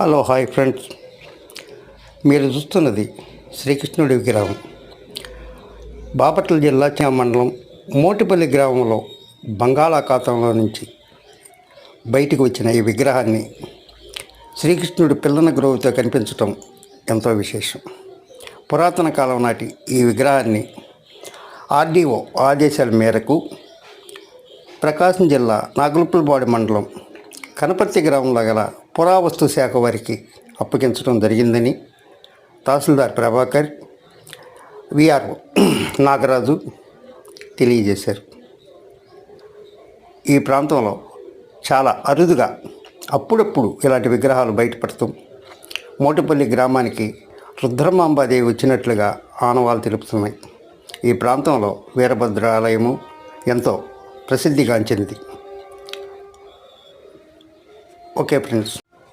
Hello hi friends. మీరు చూస్తున్నది శ్రీకృష్ణుడి విగ్రహం. బాపట్ల జిల్లా చా మండలం మోటిపల్లి గ్రామంలో బంగాళాఖాతంలో నుంచి బయటికి వచ్చిన ఈ విగ్రహాన్ని శ్రీకృష్ణుడి పిల్లన గ్రోవుతో కనిపించటం ఎంతో విశేషం. పురాతన కాలం నాటి ఈ విగ్రహాన్ని ఆర్డీఓ ఆదేశాల మేరకు ప్రకాశం జిల్లా నాగులుపులపాడు మండలం కనపర్తి గ్రామంలో గల పురావస్తు శాఖ వారికి అప్పగించడం జరిగిందని తహసీల్దార్ ప్రభాకర్ విఆర్ఓ నాగరాజు తెలియజేశారు. ఈ ప్రాంతంలో చాలా అరుదుగా అప్పుడప్పుడు ఇలాంటి విగ్రహాలు బయటపడుతూ మోటపల్లి గ్రామానికి రుద్రమాంబాదేవి వచ్చినట్లుగా ఆనవాలు తెలుపుతున్నాయి. ఈ ప్రాంతంలో వీరభద్రాలయము ఎంతో ప్రసిద్ధిగాంచింది. Okay friends